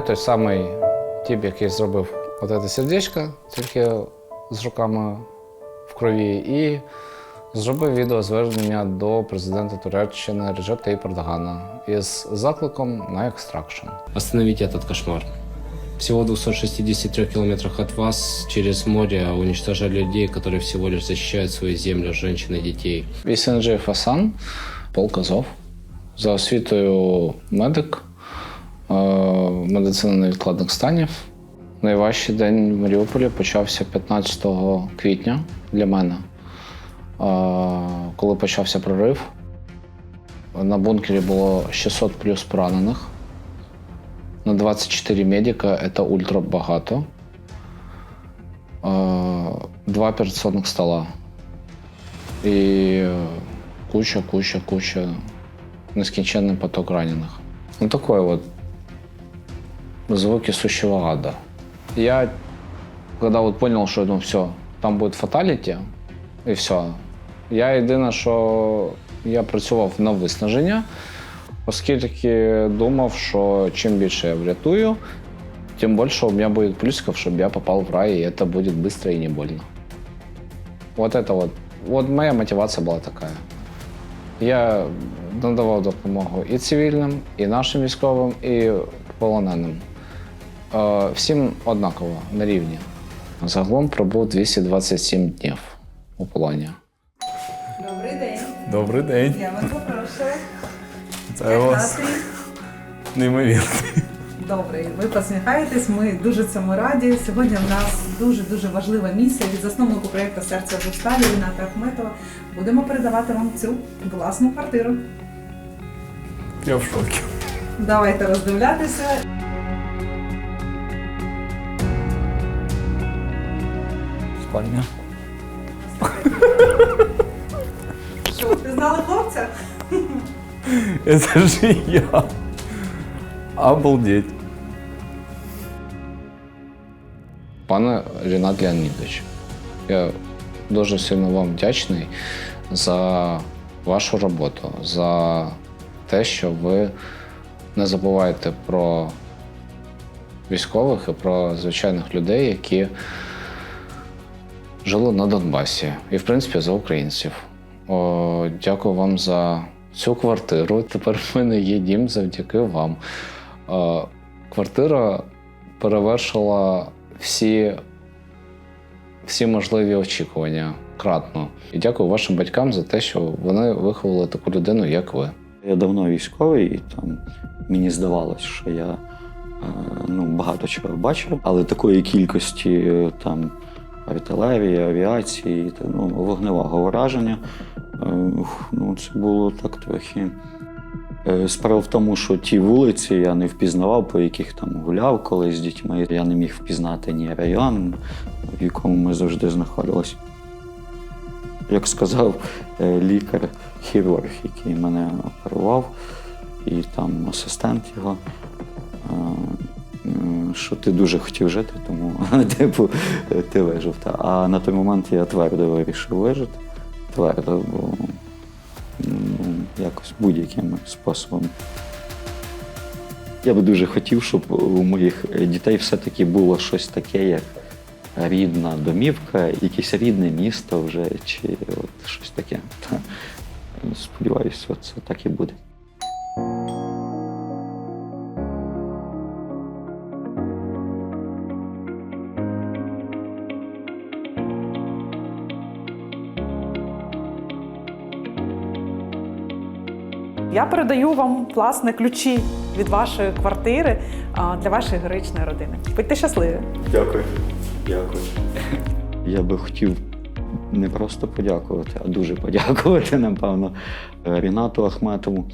Я той самий тип, який зробив от це сердечко, тільки з руками в крові, і зробив відеозвернення до президента Туреччини Реджепа Таyyip Ердогана із закликом на екстракшн. Остановите этот кошмар. Всего 263 километрах от вас через море уничтожали людей, которые всего лишь защищают свою землю, женщин и детей. Вісенджей Фасан, полк Азов. За освітою медик, е, медицина невідкладних станів. Найважчий день в Маріуполі почався 15 квітня для мене, е, коли почався прорив. На бункері було 600 плюс поранених. На 24 медика це ультра багато. Е, Два операційних стола. І куча, куча, куча, нескінченний поток ранених. Ну, такое вот звуки сущего ада. Я, когда вот понял, что ну все, там будет фаталіті, і все. Я єдине, що я працював на виснаження, оскільки думав, що чим більше я врятую, тим більше у мене буде плюсиків, щоб я попав в рай, і це буде швидко і не больно. Вот это вот. Вот моя мотивація була така. Я надавав допомогу і цивільним, і нашим військовим, і полоненим. Е, Всім однаково на рівні. Загалом пробув 227 днів у полоні. Добрий день. Добрий день. Я вас запрошую. Це у вас настрій? неймовірний. Добрий. Ви посміхаєтесь. Ми дуже цьому раді. Сьогодні в нас дуже дуже важлива місія від засновнику проєкту Серце Зусталі Ріната Ахметова. Будемо передавати вам цю власну квартиру. Я в шокі. Давайте роздивлятися. Спальня. Що ви пізнали хлопця? Это же я. Обалдеть. Пане Рінат Леонідович, я дуже сильно вам вдячний за вашу роботу, за те, що ви не забуваєте про військових і про звичайних людей, які жили на Донбасі, і, в принципі, за українців. О, дякую вам за цю квартиру. Тепер в мене є дім завдяки вам. Е, квартира перевершила всі, всі можливі очікування кратно. І дякую вашим батькам за те, що вони виховали таку людину, як ви. Я давно військовий, і там мені здавалось, що я е, ну, багато чого бачив, але такої кількості е, там артилерії, авіації, ну, вогневого враження. е, Ну, це було так трохи. Е, Справа в тому, що ті вулиці я не впізнавав, по яких там гуляв колись з дітьми. Я не міг впізнати ні район, в якому ми завжди знаходилися. Як сказав е, лікар-хірург, який мене оперував, і там асистент його, що ти дуже хотів жити, тому типу, ти вижив. Та. А на той момент я твердо вирішив вижити. Твердо, бо ну, якось будь-яким способом. Я би дуже хотів, щоб у моїх дітей все-таки було щось таке, як рідна домівка, якесь рідне місто вже, чи от щось таке. Та, сподіваюся, це так і буде. Я передаю вам власне ключі від вашої квартири для вашої героїчної родини. Будьте щасливі! Дякую. Дякую. Я би хотів не просто подякувати, а дуже подякувати, напевно, Рінату Ахметову.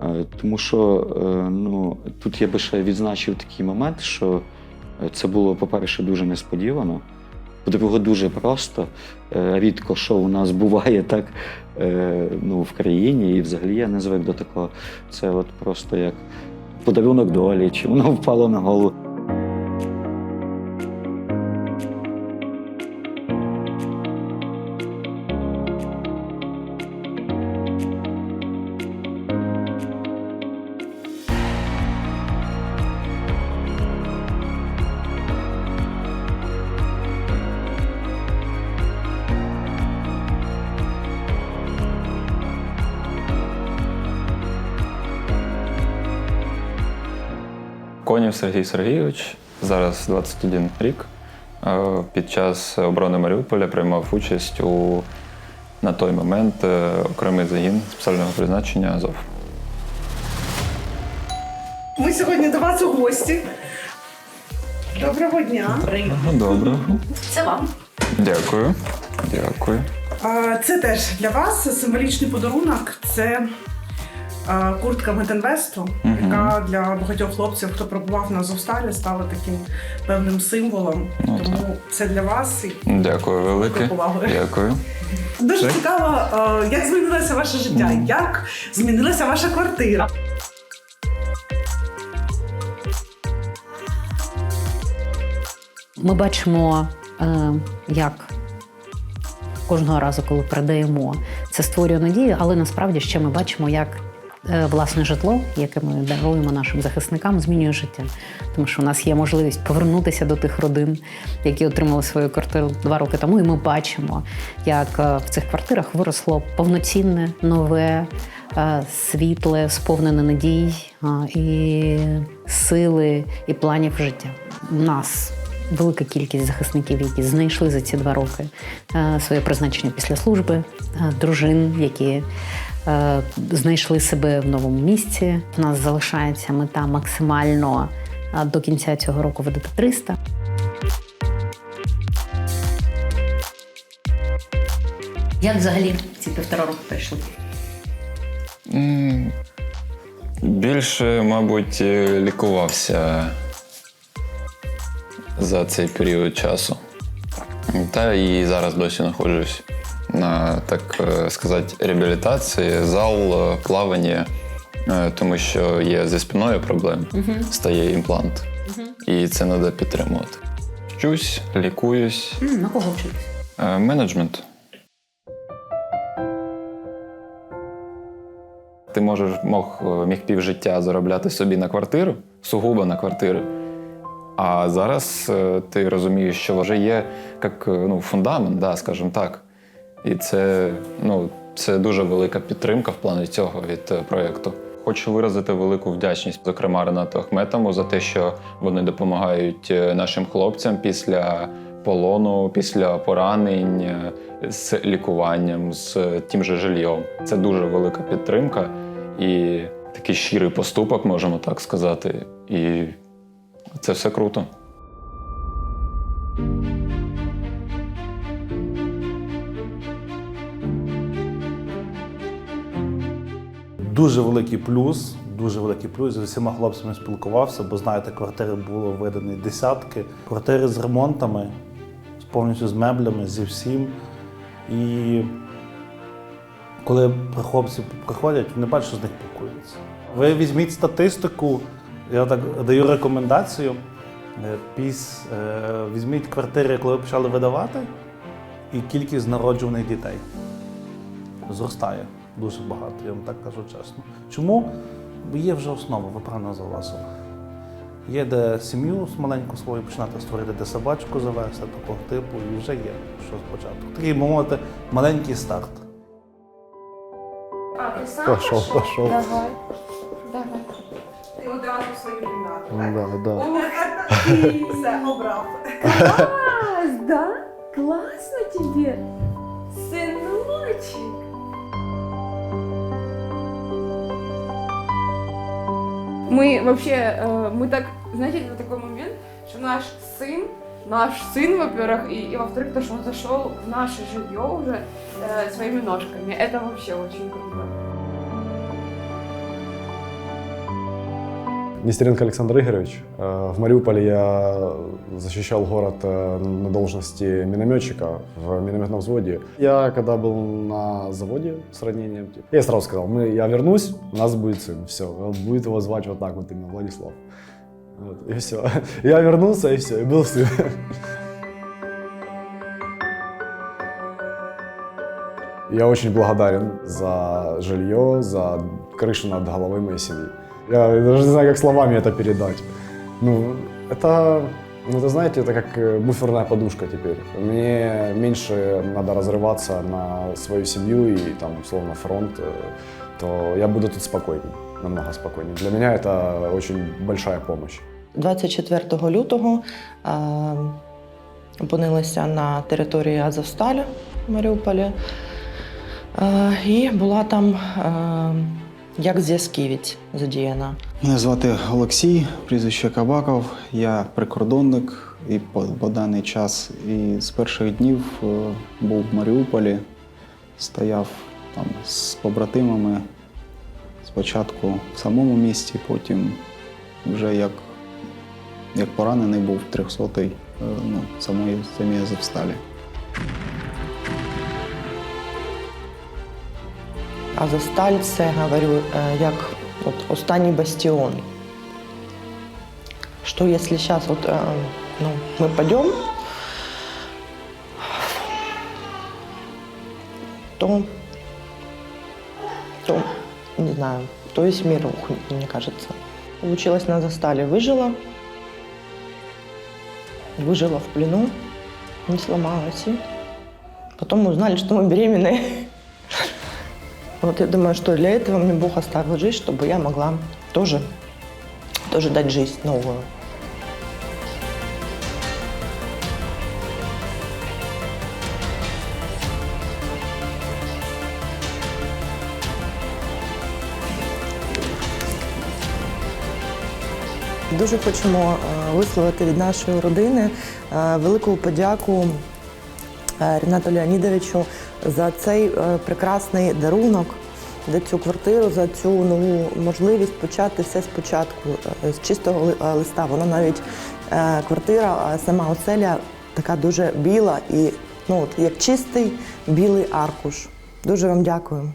Е, Тому що е, ну, тут я би ще відзначив такий момент, що це було, по-перше, дуже несподівано. По-друге, дуже просто. Е, Рідко що у нас буває так е, ну, в країні, і взагалі я не звик до такого. Це от просто як подарунок долі, чи воно впало на голову. Романів Сергій Сергійович, зараз 21 рік. Е, Під час оборони Маріуполя приймав участь у на той момент е, окремий загін спеціального призначення Азов. Ми сьогодні до вас у гості. Доброго дня. Добре. Це вам. Дякую. Дякую. Це теж для вас символічний подарунок. Це куртка Метинвесту, яка для багатьох хлопців, хто пробував на Азовсталі, стала таким певним символом. Ну, Тому це для вас. І Дякую велике. Повагою. Дякую. Дуже Так. цікаво, як змінилося ваше життя, як змінилася ваша квартира. Ми бачимо, е, як кожного разу, коли передаємо, це створює надію, але насправді ще ми бачимо, як власне житло, яке ми даруємо нашим захисникам, змінює життя. Тому що у нас є можливість повернутися до тих родин, які отримали свою квартиру два роки тому, і ми бачимо, як е, в цих квартирах виросло повноцінне, нове, е, світле, сповнене надій е, і сили, і планів життя. У нас велика кількість захисників, які знайшли за ці два роки е, своє призначення після служби, е, дружин, які е, знайшли себе в новому місці. У нас залишається мета максимально е, до кінця цього року видати 300. Як взагалі ці півтора року пройшли? М, Більше, мабуть, е, лікувався за цей період часу. Та і зараз досі знаходжусь на, так е, сказати, реабілітації, зал, е, плавання, е, тому що є зі спиною проблем, стає імплант. І це треба підтримувати. Вчусь, лікуюсь, М, На кого вчитись? Менеджмент. Ти можеш мог, міг півжиття заробляти собі на квартиру, сугубо на квартиру. А зараз ти розумієш, що вже є як ну, фундамент, да, скажімо так. І це, ну, це дуже велика підтримка в плані цього від е, проєкту. Хочу виразити велику вдячність, зокрема Ренату Ахметову, за те, що вони допомагають е, нашим хлопцям після полону, після поранень е, з лікуванням, з тим же жильйом. Це дуже велика підтримка і такий щирий поступок, можемо так сказати. І це все круто. Дуже великий плюс, дуже великий плюс. З усіма хлопцями спілкувався, бо знаєте, квартири було видані десятки. Квартири з ремонтами, з повністю з меблями, зі всім. І коли хлопці приходять, вони бачать, що з них пакуються. Ви візьміть статистику, я так даю рекомендацію. Е, Піс, е, візьміть квартири, коли ви почали видавати, і кількість народжуваних дітей зростає дуже багато, я вам так кажу чесно. Чому? Бо є вже основа, ви правильно зауважили. Є де сім'ю з маленьку свою починати створити, де собачку завести, такого типу, і вже є що спочатку. Такий, би мовити, маленький старт. Пошел, пошел. Давай. Давай. Ти одразу свою кімнату. Да, да. Все, обрав. Класс, да? Классно тебе, сыночек. Мы вообще, э, мы так, знаете, это такой момент, что наш сын, наш сын, во-первых, и, и во-вторых, то, что он зашел в наше жилье уже э, своими ножками. Это вообще очень круто. Нестеренко Александр Игоревич. Э, В Мариуполе я защищал город э, на должности минометчика в минометном взводе. Я когда был на заводе с ранением, типа, я сразу сказал, мы, я вернусь, у нас будет сын. Все, будет его звать вот так вот именно, Владислав. Вот, и все. Я вернулся, и все, и был сын. Я очень благодарен за жилье, за крышу над головой моей семьи. Я даже не знаю, как словами это передать. Ну, это, ну, это знаете, это как э, буферная подушка теперь. Мне меньше надо разрываться на свою семью и там, условно, фронт, э, то я буду тут спокойней, намного спокойней. Для меня это очень большая помощь. 24 лютого е, опинилися на території Азовсталі в Маріуполі. Е, і була там е, як зв'язківець задіяна. Мене звати Олексій, прізвище Кабаков. Я прикордонник і по, по даний час і з перших днів е, був в Маріуполі, стояв там з побратимами. Спочатку в самому місті, потім вже як, як поранений був 300-й е, ну, самої самій Азовсталі. Азовсталь це говорю е, як от останній бастіон. Що якщо зараз от, е, ну, ми підемо, то, то не знаю, то весь мир рухнет, мне кажется. Получилось на Застале, выжила, выжила в плену, не сломалась. И потом мы узнали, что мы беременны. Вот я думаю, что для этого мне Бог оставил жизнь, чтобы я могла тоже, тоже дать жизнь новую. Дуже хочемо е, висловити від нашої родини е, велику подяку е, Рінату Леонідовичу за цей е, прекрасний дарунок, за цю квартиру, за цю нову можливість почати все спочатку е, з чистого е, листа. Вона навіть квартира, сама оселя така дуже біла і ну, як чистий білий аркуш. Дуже вам дякую.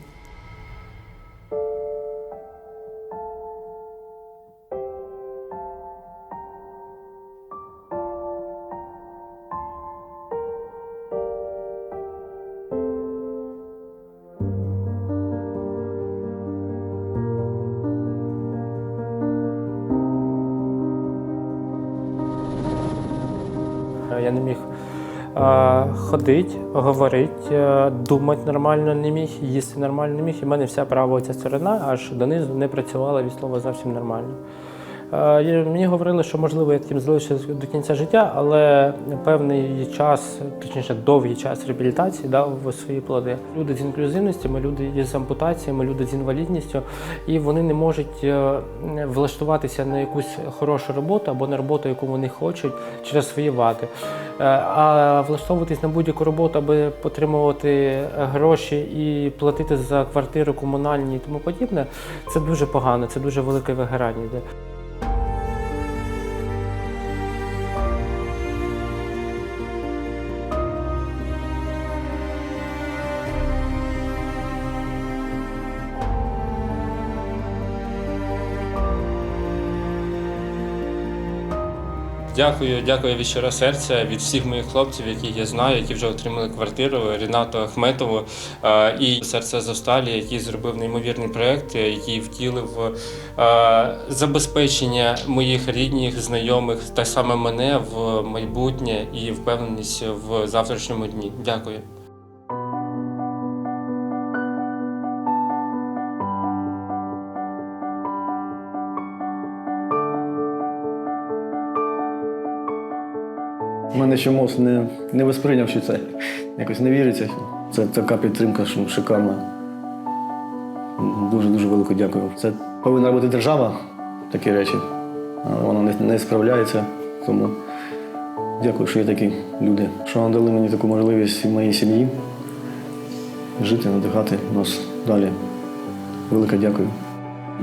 Я не міг ходити, говорити, думати нормально не міг, їсти нормально не міг. І в мене вся права оця сторона аж донизу не працювала від слова зовсім нормально. Е, Мені говорили, що можливо я таким залишусь до кінця життя, але певний час, точніше довгий час реабілітації дав свої плоди. Люди з інклюзивністю, люди з ампутаціями, люди з інвалідністю, і вони не можуть е, влаштуватися на якусь хорошу роботу або на роботу, яку вони хочуть через свої вади. Е, А влаштовуватись на будь-яку роботу, аби отримувати гроші і платити за квартиру комунальні і тому подібне, це дуже погано, це дуже велике вигорання. Дякую, дякую від щиро серця від всіх моїх хлопців, яких я знаю, які вже отримали квартиру, Рінату Ахметову е, і серце Зосталі, який зробив неймовірний проект, який втілив е, забезпечення моїх рідних, знайомих та саме мене в майбутнє і впевненість в завтрашньому дні. Дякую. Мене ще мозк не, не восприйняв, що це якось не віриться. Це така підтримка, що шикарна. Дуже-дуже велике дякую. Це повинна робити держава, такі речі, вона не, не справляється. Тому дякую, що є такі люди, що надали мені таку можливість моїй сім'ї жити, надихати нас далі. Велике дякую.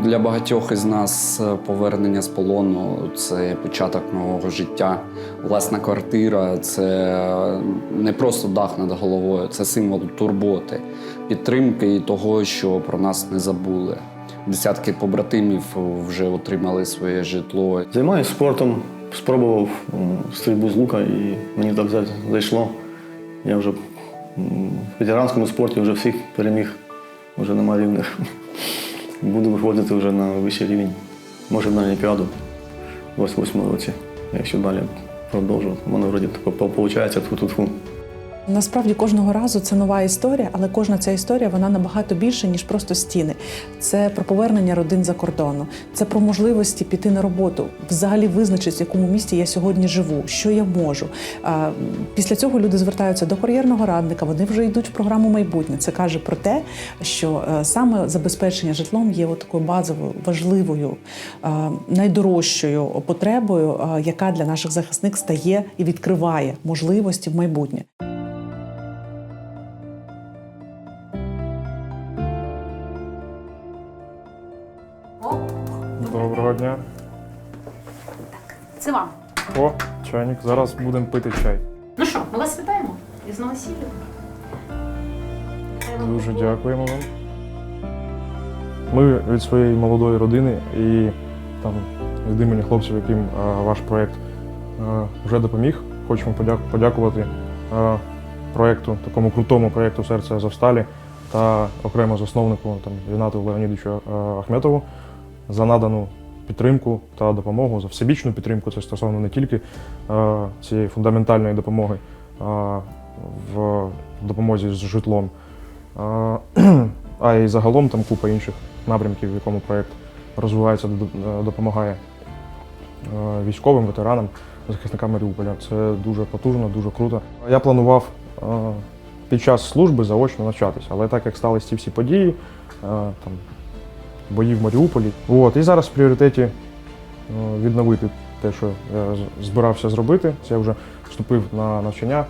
Для багатьох із нас е, повернення з полону це початок нового життя. Власна квартира це не просто дах над головою, це символ турботи, підтримки і того, що про нас не забули. Десятки побратимів вже отримали своє житло. Займаюся спортом, спробував стрільбу з лука і мені так зайшло. Я вже в ветеранському спорті вже всіх переміг, вже нема рівних. Буду виходити вже на вищий рівень. Може на Олімпіаду в 28 році, якщо далі продовжу. У мене вроді виходить тут. Насправді кожного разу це нова історія, але кожна ця історія вона набагато більше, ніж просто стіни. Це про повернення родин за кордону, це про можливості піти на роботу, взагалі визначитись, в якому місті я сьогодні живу, що я можу. Після цього люди звертаються до кар'єрного радника, вони вже йдуть в програму майбутнє. Це каже про те, що е, саме забезпечення житлом є такою базовою, важливою, е, найдорожчою потребою, е, яка для наших захисників стає і відкриває можливості в майбутнє. Дня. Це вам. О, чайник. Зараз будемо пити чай. Ну що, ми вас вітаємо із новосіллям. Дуже дякуємо вам. Ми від своєї молодої родини і там від імені хлопців, яким е, ваш проєкт вже допоміг. Хочемо подяку- подякувати е, проєкту, такому крутому проєкту Серце Азовсталі та окремо засновнику там, Рінату Леонідовичу Ахметову за надану підтримку та допомогу, за всебічну підтримку. Це стосовно не тільки е, цієї фундаментальної допомоги, в допомозі з житлом. А, й загалом там купа інших напрямків, в якому проєкт розвивається, допомагає е, військовим, ветеранам, захисникам Маріуполя. Це дуже потужно, дуже круто. Я планував е, під час служби заочно навчатися, але так як сталися ці всі події, е, там, бої в Маріуполі. От, і зараз в пріоритеті е, відновити те, що я збирався зробити. Я вже вступив на навчання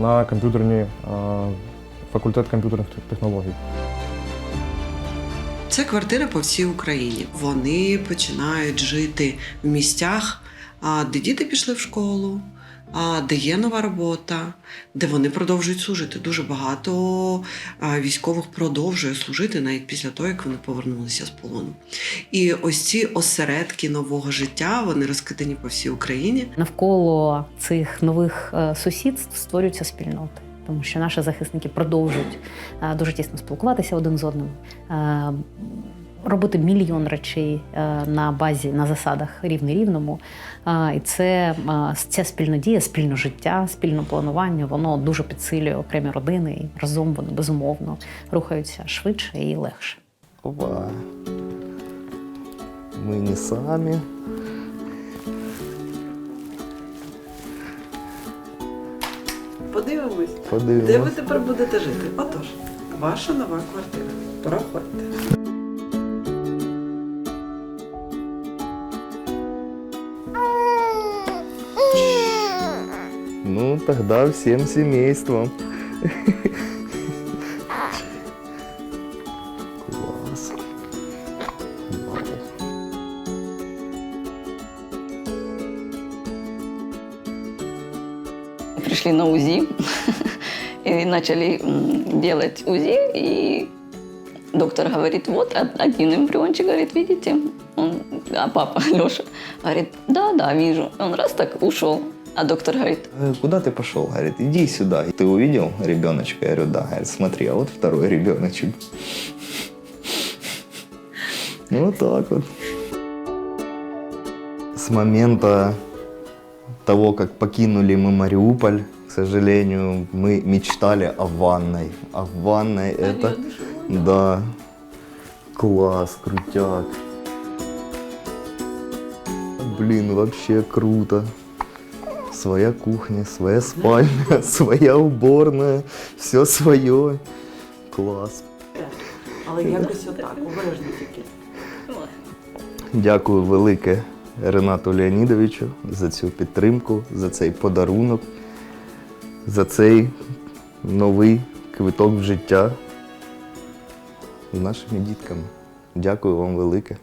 на комп'ютерні е, факультет комп'ютерних технологій. Це квартира по всій Україні. Вони починають жити в місцях, де діти пішли в школу, де є нова робота, де вони продовжують служити. Дуже багато військових продовжує служити навіть після того, як вони повернулися з полону. І ось ці осередки нового життя вони розкидані по всій Україні. Навколо цих нових е, сусідств створюються спільноти, тому що наші захисники продовжують е, дуже тісно спілкуватися один з одним, е, робити мільйон речей е, на базі, на засадах рівний рівному. Е, І це е, ця спільна дія, спільне життя, спільне планування, воно дуже підсилює окремі родини, і разом вони безумовно рухаються швидше і легше. Опа. Мы не сами. Подивимось, Подивимось. де ви тепер будете жити. Отож, ваша нова квартира. Проходьте. Тогда всем семейством. Класс. Пришли на УЗИ и начали делать УЗИ, и доктор говорит, вот од- один эмбриончик, говорит, видите? Он, а папа Леша говорит, да, да, вижу. Он раз так ушел, а доктор говорит, «Э, Куда ты пошел? Говорит, иди сюда. Ты увидел ребеночка? Я говорю, да. Говорит, смотри, а вот второй ребеночек. Вот так вот. С момента того, как покинули мы Мариуполь, к сожалению, мы мечтали о ванной. А в ванной это... Да. Класс, крутяк. Блин, вообще круто. Своя кухня, своя спальня, своя уборная, все свое. Клас. Але якось отак, обережно тільки. Дякую велике Ренату Леонідовичу за цю підтримку, за цей подарунок, за цей новий квиток в життя з нашими дітками. Дякую вам велике.